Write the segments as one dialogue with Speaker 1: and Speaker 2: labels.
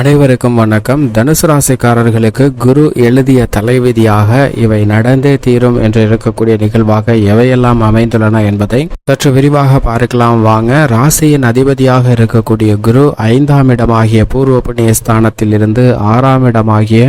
Speaker 1: அனைவருக்கும் வணக்கம். தனுசு ராசிக்காரர்களுக்கு குரு எழுதிய தலைவிதியாக இவை நடந்தே தீரும் என்று இருக்கக்கூடிய நிகழ்வாக எவையெல்லாம் அமைந்துள்ளன என்பதை சற்று விரிவாக பார்க்கலாம். வாங்க ராசியின் அதிபதியாக இருக்கக்கூடிய குரு ஐந்தாம் இடமாகிய பூர்வ புண்ணிய ஸ்தானத்தில் இருந்து ஆறாம் இடமாகிய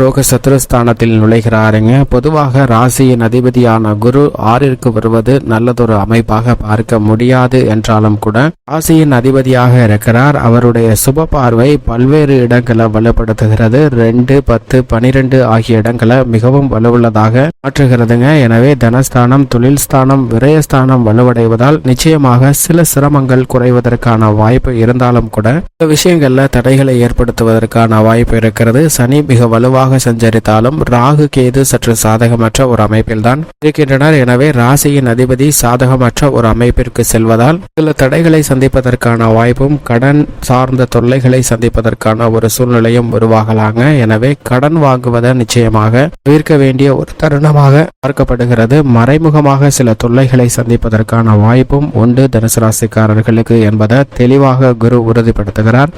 Speaker 1: ரோக சத்ருஸ்தானத்தில் நுழைகிறாருங்க. பொதுவாக ராசியின் அதிபதியான குரு ஆறிற்கு வருவது நல்லதொரு அமைப்பாக பார்க்க முடியாது என்றாலும் கூட ராசியின் அதிபதியாக இருக்கிறார். அவருடைய சுப பார்வை பல்வேறு இடங்களை வலுப்படுத்துகிறது. ரெண்டு பத்து பனிரெண்டு ஆகிய இடங்களை மிகவும் வலுவுள்ளதாக மாற்றுகிறதுங்க. எனவே தனஸ்தானம் தொழில் ஸ்தானம் விரயஸ்தானம் வலுவடைவதால் நிச்சயமாக சில சிரமங்கள் குறைவதற்கான வாய்ப்பு இருந்தாலும் கூட சில விஷயங்கள்ல தடைகளை ஏற்படுத்துவதற்கான வாய்ப்பு இருக்கிறது. சனி மிக வலுவாக சஞ்சரித்தாலும் ராகு கேது சற்று சாதகமற்ற ஒரு அமைப்பில் தான் இருக்கின்றனர். எனவே ராசியின் அதிபதி சாதகமற்ற ஒரு அமைப்பிற்கு செல்வதால் சில தடைகளை சந்திப்பதற்கான வாய்ப்பும் கடன் சார்ந்த தொல்லைகளை சந்திப்பதற்கான ஒரு சூழ்நிலையும் உருவாகலாங்க. எனவே கடன் வாங்குவதை நிச்சயமாக தவிர்க்க வேண்டிய ஒரு தருணமாக பார்க்கப்படுகிறது. மறைமுகமாக சில தொல்லைகளை சந்திப்பதற்கான வாய்ப்பும் உண்டு. தனுசு ராசிக்காரர்களுக்கு என்பதை தெளிவாக குரு உறுதிப்படுத்துகிறார்.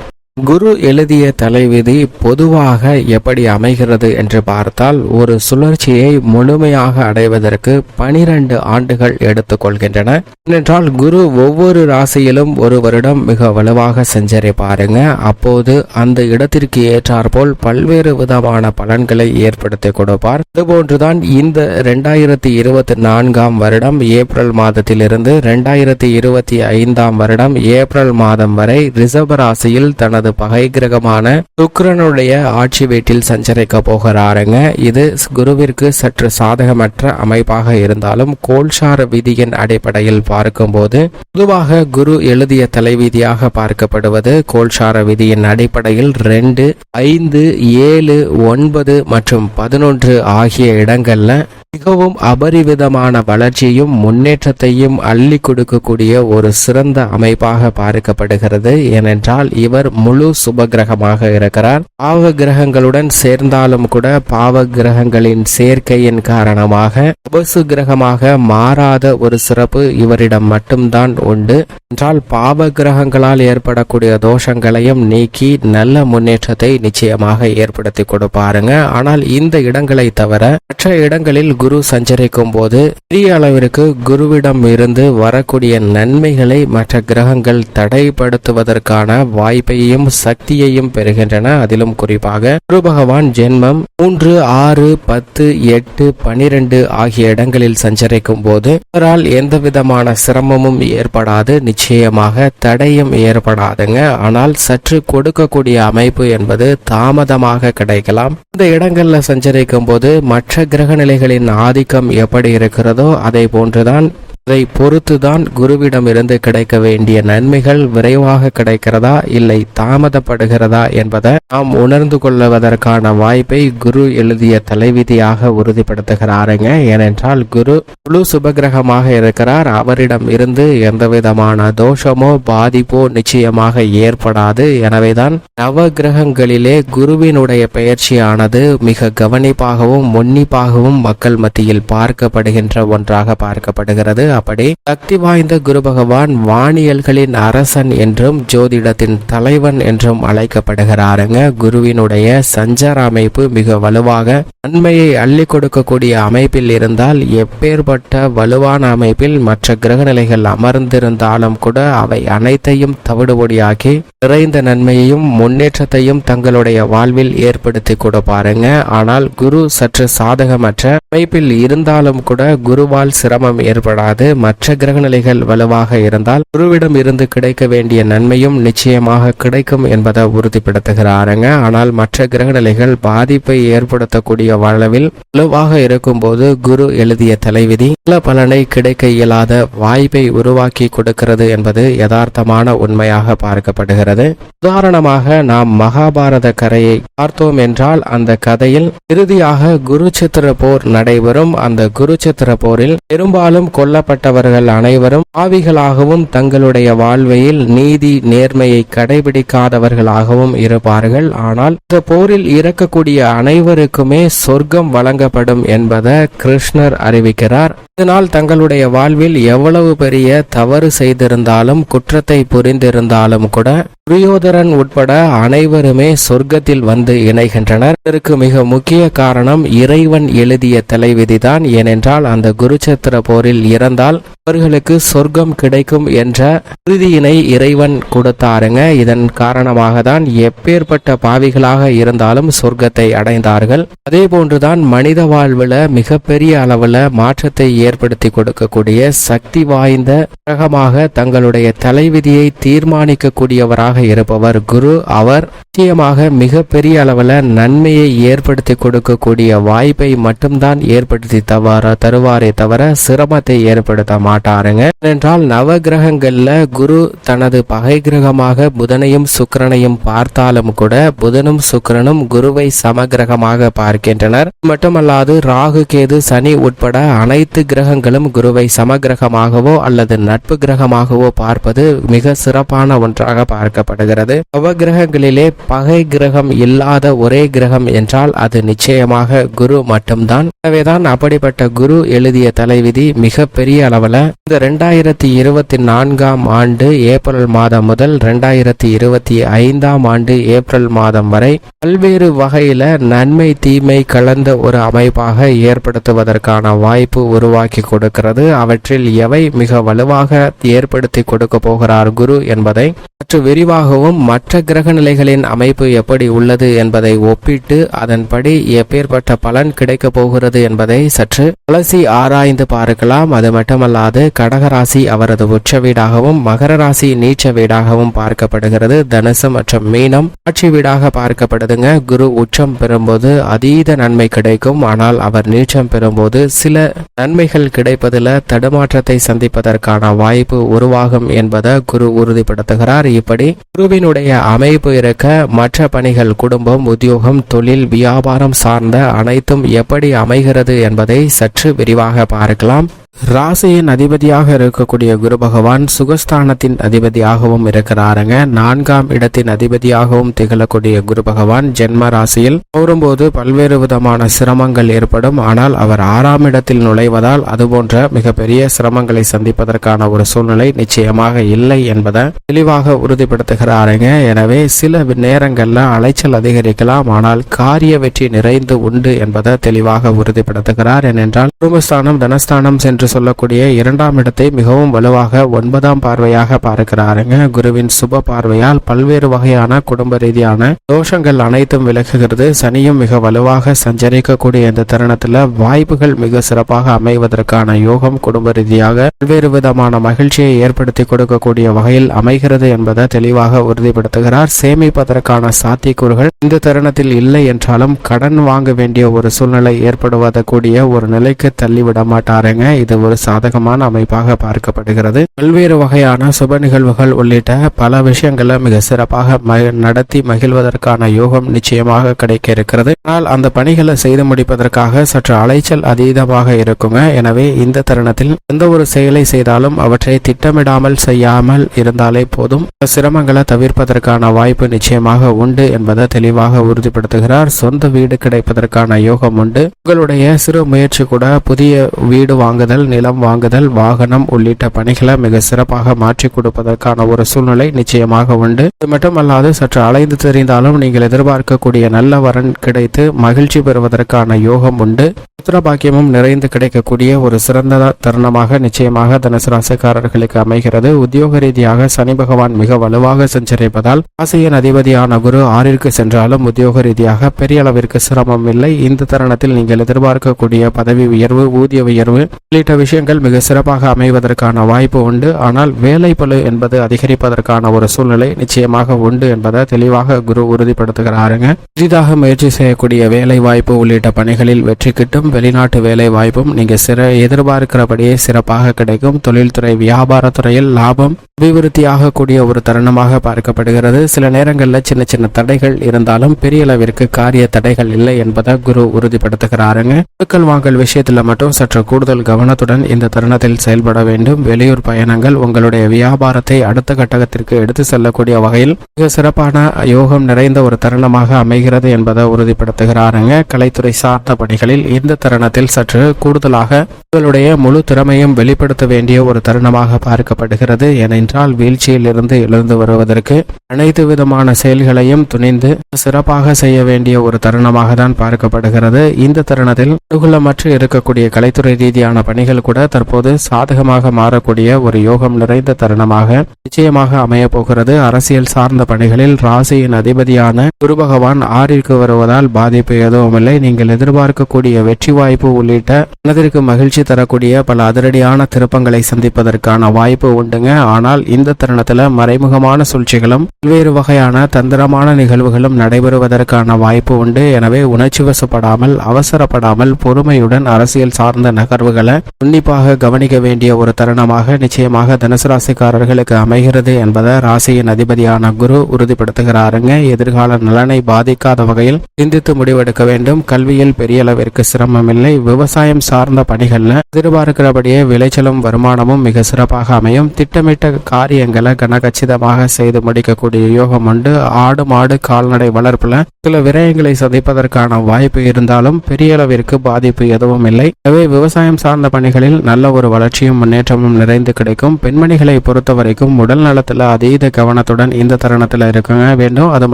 Speaker 1: குரு எழுதிய தலைவிதி பொதுவாக எப்படி அமைகிறது என்று பார்த்தால் ஒரு சுழற்சியை முழுமையாக அடைவதற்கு பனிரெண்டு ஆண்டுகள் எடுத்துக்கொள்கின்றன ஏனென்றால் குரு ஒவ்வொரு ராசியிலும் ஒரு வருடம் மிக வலுவாக செஞ்சரிப்பாருங்க அப்போது அந்த இடத்திற்கு ஏற்றாற்போல் பல்வேறு விதமான பலன்களை ஏற்படுத்தி கொடுப்பார். இதுபோன்றுதான் இந்த இரண்டாயிரத்தி இருபத்தி நான்காம் வருடம் ஏப்ரல் மாதத்திலிருந்து இரண்டாயிரத்தி இருபத்தி ஐந்தாம் வருடம் ஏப்ரல் மாதம் வரை ரிசர்வ ராசியில் தனது பகை கிரகமான சுக்கரனுடைய ஆட்சி வீட்டில் சஞ்சரிக்க போகிறாருங்க. இது குருவிற்கு சற்று சாதகமற்ற அமைப்பாக இருந்தாலும் கோல்சார விதியின் அடிப்படையில் பார்க்கும்போது பொதுவாக குரு எழுதிய தலைவிதியாக பார்க்கப்படுவது கோல்சார விதியின் அடிப்படையில் ரெண்டு ஐந்து ஏழு ஒன்பது மற்றும் பதினொன்று ஆகிய இடங்கள்ல மிகவும் அபரிவிதமான வளர்ச்சியும் முன்னேற்றத்தையும் அள்ளி கொடுக்கக்கூடிய ஒரு சிறந்த அமைப்பாக பார்க்கப்படுகிறது. ஏனென்றால் இவர் முழு சுப கிரகமாக இருக்கிறார். பாவ கிரகங்களுடன் சேர்ந்தாலும் கூட பாவ கிரகங்களின் சேர்க்கையின் காரணமாக உபசு கிரகமாக மாறாத ஒரு சிறப்பு இவரிடம் மட்டும்தான் உண்டு. என்றால் பாவ கிரகங்களால் ஏற்படக்கூடிய தோஷங்களையும் நீக்கி நல்ல முன்னேற்றத்தை நிச்சயமாக ஏற்படுத்தி கொடுப்பாருங்க. ஆனால் இந்த இடங்களை தவிர மற்ற இடங்களில் குரு சஞ்சரிக்கும் போது பெரிய அளவிற்கு குருவிடம் இருந்து வரக்கூடிய நன்மைகளை மற்ற கிரகங்கள் தடைப்படுத்துவதற்கான வாய்ப்பையும் சக்தியையும் பெறுகின்றன. அதிலும் குறிப்பாக குரு பகவான் ஜென்மம் மூன்று ஆறு பத்து எட்டு பனிரெண்டு ஆகிய இடங்களில் சஞ்சரிக்கும் போது இவரால் எந்த விதமான சிரமமும் ஏற்படாது. நிச்சயமாக தடையும் ஏற்படாதுங்க. ஆனால் சற்று கொடுக்கக்கூடிய அமைப்பு என்பது தாமதமாக கிடைக்கலாம். இந்த இடங்கள்ல சஞ்சரிக்கும் போது மற்ற கிரக நிலைகளின் ஆதிக்கம் எப்படி இருக்கிறதோ அதை போன்றுதான் இதை பொறுத்துதான் குருவிடமிருந்து கிடைக்க வேண்டிய நன்மைகள் விரைவாக கிடைக்கிறதா இல்லை தாமதப்படுகிறதா என்பதை நாம் உணர்ந்து கொள்வதற்கான வாய்ப்பை குரு எழுதிய தலைவிதியாக உறுதிப்படுத்துகிறாருங்க. ஏனென்றால் குரு முழு சுபகிரகமாக இருக்கிறார். அவரிடம் இருந்து எந்த விதமான தோஷமோ பாதிப்போ நிச்சயமாக ஏற்படாது. எனவேதான் நவ கிரகங்களிலே குருவினுடைய பெயர்ச்சியானது மிக கவனிப்பாகவும் உன்னிப்பாகவும் மக்கள் மத்தியில் பார்க்கப்படுகின்ற ஒன்றாக பார்க்கப்படுகிறது. அப்படி சக்தி வாய்ந்த குரு பகவான் வானியல்களின் அரசன் என்றும் ஜோதிடத்தின் தலைவன் என்றும் அழைக்கப்படுகிறாருங்க. குருவினுடைய சஞ்சார அமைப்பு மிக வலுவாக நன்மையை அள்ளி கொடுக்கக்கூடிய அமைப்பில் இருந்தால் எப்பேற்பட்ட வலுவான அமைப்பில் மற்ற கிரகநிலைகள் அமர்ந்திருந்தாலும் கூட அவை அனைத்தையும் தவிடுபொடியாக்கி நிறைந்த நன்மையையும் முன்னேற்றத்தையும் தங்களுடைய வாழ்வில் ஏற்படுத்தி கொடுப்பாருங்க. ஆனால் குரு சற்று சாதகமற்ற அமைப்பில் இருந்தாலும் கூட குருவால் சிரமம் ஏற்படாது. மற்ற கிரகநிலைகள் வலுவாக இருந்தால் குருவிடம் இருந்து கிடைக்க வேண்டிய நன்மையும் நிச்சயமாக கிடைக்கும் என்பதை உறுதிப்படுத்துகிறாருங்க. ஆனால் மற்ற கிரகநிலைகள் பாதிப்பை ஏற்படுத்தக்கூடிய அளவில் வலுவாக இருக்கும் போது குரு எழுதிய தலைவிதி நல்ல பலனை கிடைக்க இயலாத வாய்ப்பை உருவாக்கி கொடுக்கிறது என்பது யதார்த்தமான உண்மையாக பார்க்கப்படுகிறது. உதாரணமாக நாம் மகாபாரத கரையை பார்த்தோம் என்றால் அந்த கதையில் இறுதியாக குருச்சித்திர போர் நடைபெறும். அந்த குருச்சித்திர போரில் பெரும்பாலும் கொல்லப்பட்டவர்கள் அனைவரும் ஆவிகளாகவும் தங்களுடைய வாழ்வையில் நீதி நேர்மையை கடைபிடிக்காதவர்களாகவும் இருப்பார்கள். ஆனால் இந்த போரில் இறக்கக்கூடிய அனைவருக்குமே சொர்க்கம் வழங்கப்படும் என்பதை கிருஷ்ணர் அறிவிக்கிறார். இதனால் தங்களுடைய வாழ்வில் எவ்வளவு பெரிய தவறு செய்திருந்தாலும் குற்றத்தை புரிந்திருந்தாலும் கூட துரியோதரன் உட்பட அனைவருமே சொர்க்கத்தில் வந்து இணைகின்றனர். இதற்கு மிக முக்கிய காரணம் இறைவன் எழுதிய தலைவிதிதான். ஏனென்றால் அந்த குருச்சத்திர போரில் இறந்தால் அவர்களுக்கு சொர்க்கம் கிடைக்கும் என்ற உறுதியினை இறைவன் கொடுத்தாருங்க. இதன் காரணமாக தான் எப்பேற்பட்ட பாவிகளாக இருந்தாலும் சொர்க்கத்தை அடைந்தார்கள். அதே போன்றுதான் மனித வாழ்வுல மிகப்பெரிய அளவுல மாற்றத்தை ஏற்படுத்தி கொடுக்கக்கூடிய சக்தி வாய்ந்த கிரகமாக தங்களுடைய தலைவிதியை தீர்மானிக்கக்கூடியவராக இருப்பவர் குரு. அவர் நிச்சயமாக மிகப்பெரிய அளவில் நன்மையை ஏற்படுத்தி கொடுக்கக்கூடிய வாய்ப்பை மட்டும்தான் ஏற்படுத்தி தவார தருவாரே தவிர சிரமத்தை ஏற்படுத்த மாட்டாருங்க. ஏனென்றால் நவ கிரகங்களில் குரு தனது பகை கிரகமாக புதனையும் சுக்கிரனையும் பார்த்தாலும் கூட புதனும் சுக்கிரனும் குருவை சமகிரகமாக பார்க்கின்றனர். மட்டுமல்லாது ராகு கேது சனி உட்பட அனைத்து கிரகங்களும் குருவை சமகிரகமாகவோ அல்லது நட்பு கிரகமாகவோ பார்ப்பது மிக சிறப்பான ஒன்றாக பார்க்கப்படுகிறது. நவகிரகங்களிலே பகை கிரகம் இல்லாத ஒரே கிரகம் என்றால் அது நிச்சயமாக குரு மட்டும்தான். எனவேதான் அப்படிப்பட்ட குரு எழுதிய தலைவிதி மிக பெரிய அளவுல. இந்த ரெண்டாயிரத்தி இருபத்தி நான்காம் ஆண்டு ஏப்ரல் மாதம் முதல் ரெண்டாயிரத்தி இருபத்தி ஐந்தாம் ஆண்டு ஏப்ரல் மாதம் வரை பல்வேறு வகையில நன்மை தீமை கலந்த ஒரு அமைப்பாக ஏற்படுத்துவதற்கான வாய்ப்பு உருவாக்கி கொடுக்கிறது. அவற்றில் எவை மிக வலுவாக ஏற்படுத்தி கொடுக்க போகிறார் குரு என்பதை சற்று விரிவாகவும் மற்ற கிரக நிலைகளின் அமைப்பு எப்படி உள்ளது என்பதை ஒப்பிட்டு அதன்படி எப்பேற்பட்ட பலன் கிடைக்கப் போகிறது என்பதை சற்று அலசி ஆராய்ந்து பார்க்கலாம். அது மட்டுமல்லாது கடகராசி அவரது உச்ச வீடாகவும் மகர ராசி நீச்ச வீடாகவும் பார்க்கப்படுகிறது. தனுசு மற்றும் மீனம் ஆட்சி வீடாக பார்க்கப்படுதுங்க. குரு உச்சம் பெறும்போது அதீத நன்மை கிடைக்கும். ஆனால் அவர் நீச்சம் பெறும்போது சில நன்மைகள் கிடைப்பதில் தடுமாற்றத்தை சந்திப்பதற்கான வாய்ப்பு உருவாகும் என்பதை குரு உறுதிப்படுத்துகிறார். இப்படி குருவினுடைய அமைப்பு இருக்க மற்ற பணிகள் குடும்பம் உத்தியோகம் தொழில் வியாபாரம் சார்ந்த அனைத்தும் எப்படி அமைகிறது என்பதை சற்று விரிவாக பார்க்கலாம். ராசியின் அதிபதியாக இருக்கக்கூடிய குரு பகவான் சுகஸ்தானத்தின் அதிபதியாகவும் இருக்கிறாருங்க. நான்காம் இடத்தின் அதிபதியாகவும் திகழக்கூடிய குரு பகவான் ஜென்ம ராசியில் போரும்போது பல்வேறு விதமான சிரமங்கள் ஏற்படும். ஆனால் அவர் ஆறாம் இடத்தில் நுழைவதால் அதுபோன்ற மிகப்பெரிய சிரமங்களை சந்திப்பதற்கான ஒரு சூழ்நிலை நிச்சயமாக இல்லை என்பதை தெளிவாக உறுதிப்படுத்துகிறாருங்க. எனவே சில நேரங்கள்ல அலைச்சல் அதிகரிக்கலாம். ஆனால் காரிய வெற்றி நிறைந்து உண்டு என்பதை தெளிவாக உறுதிப்படுத்துகிறார். ஏனென்றால் குடும்பஸ்தானம் தனஸ்தானம் சென்று என்று சொல்லக்கூடிய இரண்டாம் இடத்தை மிகவும் வலுவாக ஒன்பதாம் பார்வையாக பார்க்கிறாருங்க. குருவின் சுப பார்வையால் பல்வேறு வகையான குடும்ப ரீதியான தோஷங்கள் அனைத்தும் விலகுகிறது. சனியும் மிக வலுவாக சஞ்சரிக்கக்கூடிய இந்த தருணத்துல வாய்ப்புகள் மிக சிறப்பாக அமைவதற்கான யோகம் குடும்ப ரீதியாக பல்வேறு விதமான மகிழ்ச்சியை ஏற்படுத்தி கொடுக்கக்கூடிய வகையில் அமைகிறது என்பதை தெளிவாக உறுதிப்படுத்துகிறார். சேமிப்பதற்கான சாத்தியக்கூறுகள் இந்த தருணத்தில் இல்லை என்றாலும் கடன் வாங்க வேண்டிய ஒரு சூழ்நிலை ஏற்படுவத கூடிய ஒரு நிலைக்கு தள்ளிவிட மாட்டாருங்க. இது ஒரு சாதகமான அமைப்பாக பார்க்கப்படுகிறது. பல்வேறு வகையான சுப நிகழ்வுகள் உள்ளிட்ட பல விஷயங்களை மிக சிறப்பாக நடத்தி மகிழ்வதற்கான யோகம் நிச்சயமாக கிடைக்க இருக்கிறது ஆனால் அந்த பணிகளை செய்து முடிப்பதற்காக சற்று அலைச்சல் அதீதமாக இருக்குங்க. எனவே இந்த தருணத்தில் எந்த ஒரு செயலை செய்தாலும் அவற்றை திட்டமிடாமல் செய்யாமல் இருந்தாலே போதும். சிரமங்களை தவிர்ப்பதற்கான வாய்ப்பு நிச்சயமாக உண்டு என்பதை தெளிவாக உறுதிப்படுத்துகிறார். சொந்த வீடு கிடைப்பதற்கான யோகம் உண்டு. உங்களுடைய சிறு முயற்சி கூட புதிய வீடு வாங்குதல் நிலம் வாங்குதல் வாகனம் உள்ளிட்ட பணிகளை மிக சிறப்பாக மாற்றி கொடுப்பதற்கான ஒரு சூழ்நிலை நிச்சயமாக உண்டு. இது மட்டுமல்லாது சற்று அலைந்து தெரிந்தாலும் நீங்கள் எதிர்பார்க்கக்கூடிய நல்ல வரன் கிடைத்து மகிழ்ச்சி பெறுவதற்கான யோகம் உண்டு. புத்திர பாக்கியமும் நிறைந்து கிடைக்கக்கூடிய ஒரு சிறந்த தருணமாக நிச்சயமாக தனுசு ராசிக்காரர்களுக்கு அமைகிறது. உத்தியோக ரீதியாக சனி பகவான் மிக வலுவாக சஞ்சரிப்பதால் ராசியின் அதிபதியான குரு ஆறிற்கு சென்றாலும் உத்தியோக ரீதியாக பெரிய அளவிற்கு சிரமம் இல்லை. இந்த தருணத்தில் நீங்கள் எதிர்பார்க்கக்கூடிய பதவி உயர்வு ஊதிய உயர்வு உள்ளிட்ட விஷயங்கள் மிக சிறப்பாக அமைவதற்கான வாய்ப்பு உண்டு. ஆனால் வேலை பழு என்பது அதிகரிப்பதற்கான ஒரு சூழ்நிலை நிச்சயமாக உண்டு என்பதை தெளிவாக குரு உறுதிப்படுத்துகிறாருங்க. புதிதாக முயற்சி செய்யக்கூடிய வேலை வாய்ப்பு உள்ளிட்ட பணிகளில் வெற்றி கிட்டும் வெளிநாட்டு வேலை வாய்ப்பும் நீங்க சிற எதிர்பார்க்கிறபடியே சிறப்பாக கிடைக்கும். தொழில்துறை வியாபாரத்துறையில் லாபம் அபிவிருத்தி ஆகக்கூடிய ஒரு தருணமாக பார்க்கப்படுகிறது. சில நேரங்களில் சின்ன சின்ன தடைகள் இருந்தாலும் பெரிய அளவிற்கு காரிய தடைகள் இல்லை என்பதை குரு உறுதிப்படுத்துகிறாருங்க. கொடுக்கல் வாங்கல் விஷயத்துல மட்டும் சற்று கூடுதல் கவனத்துடன் இந்த தருணத்தில் செயல்பட வேண்டும். வெளியூர் பயணங்கள் உங்களுடைய வியாபாரத்தை அடுத்த கட்டகத்திற்கு எடுத்து செல்லக்கூடிய வகையில் மிக சிறப்பான யோகம் நிறைந்த ஒரு தருணமாக அமைகிறது என்பதை உறுதிப்படுத்துகிறாருங்க. கலைத்துறை சார்ந்த பணிகளில் இந்த தருணத்தில் சற்று கூடுதலாக உங்களுடைய முழு திறமையும் வெளிப்படுத்த வேண்டிய ஒரு தருணமாக பார்க்கப்படுகிறது. என என்றால் வீழ்ச்சியிலிருந்து எழுந்து வருவதற்கு அனைத்து விதமான செயல்களையும் துணிந்து சிறப்பாக செய்ய வேண்டிய ஒரு தருணமாக தான் பார்க்கப்படுகிறது. இந்த தருணத்தில் அனுகூலமற்று இருக்கக்கூடிய கலைத்துறை ரீதியான பணிகள் கூட தற்போது சாதகமாக மாறக்கூடிய ஒரு யோகம் நிறைந்த தருணமாக நிச்சயமாக அமைய போகிறது. அரசியல் சார்ந்த பணிகளில் ராசியின் அதிபதியான குரு பகவான் ஆறிற்கு வருவதால் பாதிப்பு எதுவும் இல்லை நீங்கள் எதிர்பார்க்கக்கூடிய வெற்றி வாய்ப்பு உள்ளிட்ட மனதிற்கு மகிழ்ச்சி தரக்கூடிய பல அதிரடியான திருப்பங்களை சந்திப்பதற்கான வாய்ப்பு உண்டுங்க. ஆனால் இந்த தருணத்துல மறைமுகமான சூழ்ச்சிகளும் பல்வேறு வகையான தந்திரமான நிகழ்வுகளும் நடைபெறுவதற்கான வாய்ப்பு உண்டு. எனவே உணர்ச்சி வசப்படாமல் அவசரப்படாமல் பொறுமையுடன் அரசியல் சார்ந்த நகர்வுகளை உன்னிப்பாக கவனிக்க வேண்டிய ஒரு தருணமாக நிச்சயமாக தனுசு ராசிக்காரர்களுக்கு அமைகிறது என்பதை ராசியின் அதிபதியான குரு உறுதிப்படுத்துகிறாருங்க. எதிர்கால நலனை பாதிக்காத வகையில் சிந்தித்து முடிவெடுக்க வேண்டும். கல்வியில் பெரிய அளவிற்கு சிரமம் இல்லை விவசாயம் சார்ந்த பணிகள்ல எதிர்பார்க்கிறபடியே விளைச்சலும் வருமானமும் மிக சிறப்பாக அமையும். திட்டமிட்ட காரியங்களை கனகச்சிதமாக செய்து முடிக்கக்கூடிய யோகம் உண்டு. ஆடு மாடு கால்நடை வளர்ப்புல சில விரயங்களை சந்திப்பதற்கான வாய்ப்பு இருந்தாலும் பெரிய அளவிற்கு பாதிப்பு எதுவும் இல்லை. எனவே விவசாயம் சார்ந்த பணிகளில் நல்ல ஒரு வளர்ச்சியும் முன்னேற்றமும் நிறைந்து கிடைக்கும். பெண்மணிகளை பொறுத்த வரைக்கும் உடல் நலத்துல அதீத கவனத்துடன் இந்த தருணத்துல இருக்குங்க வேண்டும். அது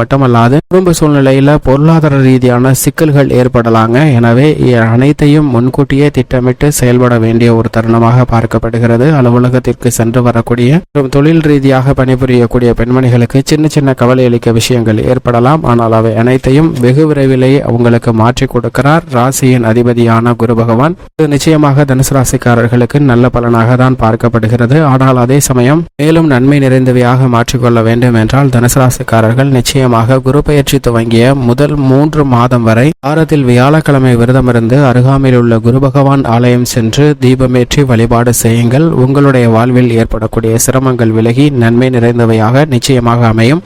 Speaker 1: மட்டுமல்லாது குடும்ப சூழ்நிலையில பொருளாதார ரீதியான சிக்கல்கள் ஏற்படலாங்க. எனவே அனைத்தையும் முன்கூட்டியே திட்டமிட்டு செயல்பட வேண்டிய ஒரு தருணமாக பார்க்கப்படுகிறது. அலுவலகத்திற்கு சென்று வரக்கூடிய மற்றும் தொழில் ரீதியாக பணிபுரியக்கூடிய பெண்மணிகளுக்கு சின்ன சின்ன கவலை அளிக்க விஷயங்கள் ஏற்படலாம். ஆனால் அவை அனைத்தையும் வெகு விரைவிலேயே உங்களுக்கு மாற்றி கொடுக்கிறார். ராசியின் அதிபதியான குரு பகவான். இது நிச்சயமாக தனுசு ராசிக்காரர்களுக்கு நல்ல பலனாக தான் பார்க்கப்படுகிறது. ஆனால் அதே சமயம் மேலும் நன்மை நிறைந்தவையாக மாற்றிக்கொள்ள வேண்டும் என்றால் தனுசு ராசிக்காரர்கள் நிச்சயமாக குரு பயிற்சி துவங்கிய முதல் மூன்று மாதம் வரை வாரத்தில் வியாழக்கிழமை விரதமிருந்து அருகாமையில் உள்ள குரு பகவான் ஆலயம் சென்று தீபமேற்றி வழிபாடு செய்யுங்கள். உங்களுடைய வாழ்வில் ஏற்படக்கூடிய சிரமங்கள் விலகி நன்மை நிறைந்தவையாக நிச்சயமாக அமையும்.